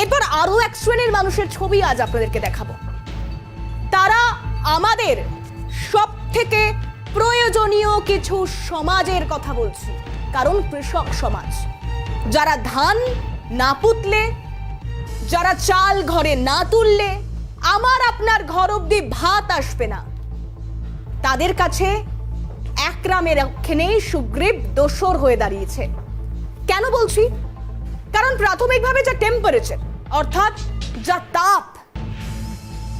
এরপর আরও এক শ্রেণির মানুষের ছবি আজ আপনাদেরকে দেখাবো। তারা আমাদের সব থেকে প্রয়োজনীয় কিছু সমাজের কথা বলছি, কারণ কৃষক সমাজ। যারা ধান না পুতলে, যারা চাল ঘরে না তুললে, আমার আপনার ঘর অব্দি ভাত আসবে না। তাদের কাছে একরামের রক্ষণেই সুগ্রীব দোসর হয়ে দাঁড়িয়েছে। কেন বলছি? কারণ প্রাথমিকভাবে যা টেম্পারেচার অর্থাৎ যা তাপ,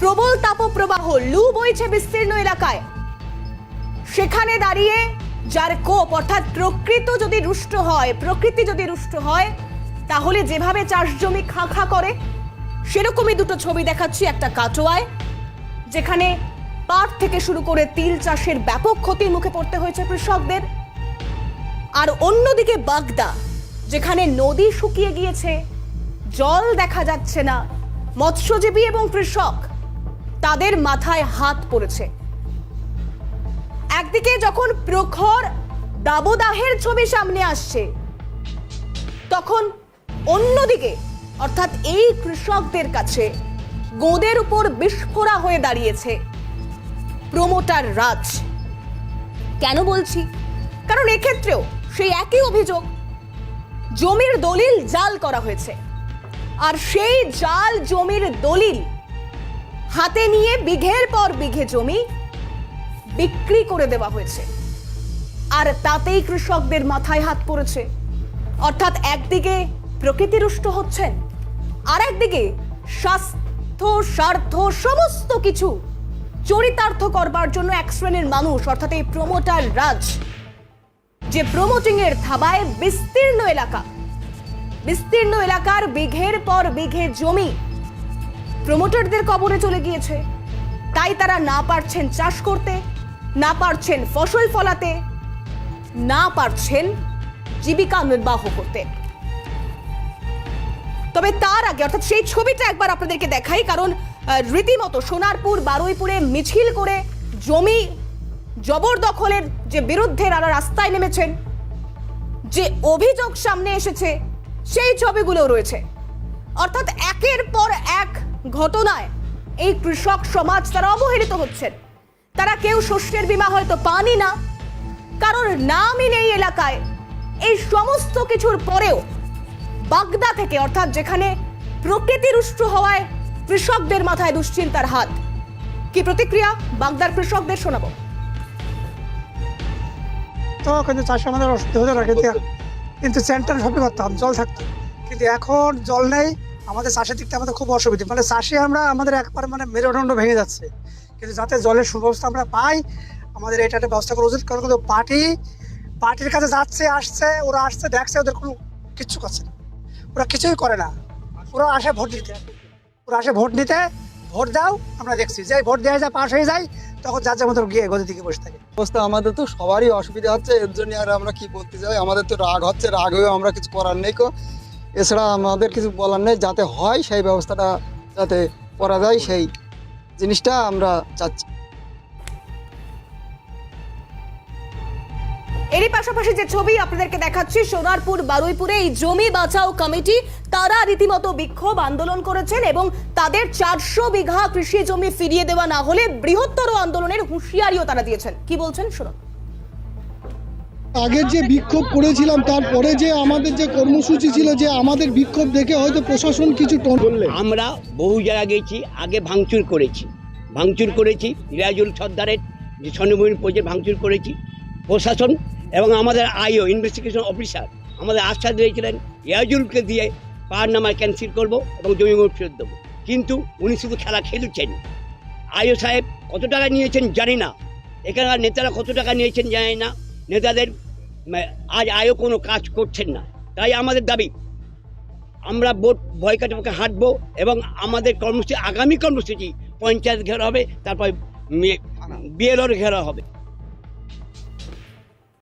প্রবল তাপপ্রবাহ লু বইছে বিস্তীর্ণ এলাকায়। সেখানে দাঁড়িয়ে যার কোপ, অর্থাৎ প্রকৃত যদি রুষ্ট হয়, প্রকৃতি যদি রুষ্ট হয়, তাহলে যেভাবে চাষ জমি খা খা করে, সেরকমই দুটো ছবি দেখাচ্ছি একটা কাটোয়ায়, যেখানে পাট থেকে শুরু করে তিল চাষের ব্যাপক ক্ষতির মুখে পড়তে হয়েছে কৃষকদের। আর অন্যদিকে বাগদা যেখানে নদী শুকিয়ে গিয়েছে, জল দেখা যাচ্ছে না, মৎস্যজীবী এবং কৃষক, তাদের মাথায় হাত পড়েছে। একদিকে যখন প্রখর দাবদাহের ছবি সামনে আসছে, তখন অন্যদিকে, অর্থাৎ এই কৃষকদের কাছে গোদের উপর বিস্ফোরা হয়ে দাঁড়িয়েছে প্রমোটার রাজ। কেন বলছি? কারণ এক্ষেত্রেও সেই একই অভিযোগ জমির দলিল জাল করা হয়েছে। আর সেই জাল জমির দলিল হাতে নিয়ে বিঘের পর বিঘে জমি বিক্রি করে দেওয়া হয়েছে। আর তাতেই কৃষকদের মাথায় হাত পড়েছে। অর্থাৎ একদিকে প্রকৃতি রুষ্ট হচ্ছেন আর একদিকে স্বাস্থ্য, স্বার্থ সমস্ত কিছু চরিতার্থ করবার জন্য এক শ্রেণির মানুষ, অর্থাৎ এই প্রমোটার রাজ যে প্রমোটিং এর থাবায় বিস্তীর্ণ এলাকা। বিস্তীর্ণ এলাকার বিঘের পর বিঘে জমি প্রমোটারদের কবরে চলে গিয়েছে। তাই তারা না পারছেন চাষ করতে, না পারছেন ফসল ফলাতে, না পারছেন জীবিকা নির্বাহ করতে। তবে তার আগে, অর্থাৎ সেই ছবিটা একবার আপনাদেরকে দেখাই, কারণ রীতিমতো সোনারপুর, বারুইপুরে মিছিল করে জমি জবরদখলের যে বিরুদ্ধে তারা রাস্তায় নেমেছেন, যে অভিযোগ সামনে এসেছে, সেই ছবিগুলো রয়েছে। অর্থাৎ একের পর এক ঘটনায় এই কৃষক সমাজ তারা অবহেলিত হচ্ছেন। তারা কেউ শস্যের বীমা হয়তো পানি না। কারোর নামই নেই এলাকায়। এই সমস্ত কিছুর পরেও বাগদা থেকে, অর্থাৎ যেখানে প্রকৃতি রুষ্ট হওয়ায় কৃষকদের মাথায় দুশ্চিন্তার হাত। কি প্রতিক্রিয়া? বাগদার কৃষকদের শোনাবো। তো কিন্তু চাষে আমাদের অসুবিধা হতো না কিন্তু কিন্তু সেন্টার সবই করতাম, জল থাকতো। কিন্তু এখন জল নেই, আমাদের চাষের দিকটা আমাদের খুব অসুবিধা। মানে চাষে আমরা, আমাদের একবার মানে মেরুদণ্ড ভেঙে যাচ্ছে। কিন্তু যাতে জলের সুব্যবস্থা আমরা পাই, আমাদের এটা একটা ব্যবস্থা করা উচিত। কারণ কিন্তু পার্টি, পার্টির কাছে যাচ্ছে, আসছে, ওরা আসছে, দেখছে, ওদের কোনো কিচ্ছু করছে না। ওরা কিছুই করে না। ওরা আসে ভোট দিতে। ওরা আসে ভোট নিতে, ভোট দাও, আমরা দেখছি। যে ভোট দেওয়া যায়, পাশ হয়ে যায় তখন যার যার মতো গিয়ে গদি থেকে বসে থাকে। বসতে আমাদের তো সবারই অসুবিধা হচ্ছে, এর জন্য আর আমরা কি বলতে চাই? আমাদের তো রাগ হচ্ছে, রাগ হয়েও আমরা কিছু করার নেই কো। এছাড়া আমাদের কিছু বলার নেই, যাতে হয় সেই ব্যবস্থাটা যাতে করা যায় সেই জিনিসটা আমরা চাচ্ছি। এরই পাশাপাশি যে ছবি আপনাদেরকে দেখাচ্ছি সোনারপুর বারুইপুরে এই জমি বাঁচাও কমিটি তারা রীতিমতো বিক্ষোভ আন্দোলন করেছেন এবং তাদের চারশো বিঘা কৃষি জমি ফিরিয়ে দেওয়া না হলে বৃহত্তর আন্দোলনের হুঁশিয়ারিও তারা দিয়েছেন। কি বলছেন? শুনুন। আগের যে বিক্ষোভ করেছিলাম তারপরে যে আমাদের যে কর্মসূচি ছিল যে আমাদের বিক্ষোভ দেখে হয়তো প্রশাসন কিছু আমরা বহু জায়গা গেছি আগে ভাঙচুর করেছি। ভাঙচুর করেছি রিয়াজুল সর্দারের যে স্বর্ণভূমির প্রজেক্ট ভাঙচুর করেছি। প্রশাসন এবং আমাদের আইও ইনভেস্টিগেশন অফিসার আমাদের আশ্বাস দিয়েছিলেন রিয়াজুলকে দিয়ে পার নামায় ক্যান্সেল করব এবং জমিগুলো ফেরত দেবো। কিন্তু উনি শুধু খেলা খেলছেন। আইও সাহেব কত টাকা নিয়েছেন জানি না। এখানকার নেতারা কত টাকা নিয়েছেন জানি না। নেতাদের আজ আয়ও কোনো কাজ করছেন না। তাই আমাদের দাবি, আমরা ভোট বয়কাটে পক্ষে হাঁটবো এবং আমাদের কর্মসূচি, আগামী কর্মসূচি পঞ্চায়েত ঘেরা হবে, তারপর বিএলওর ঘেরা হবে।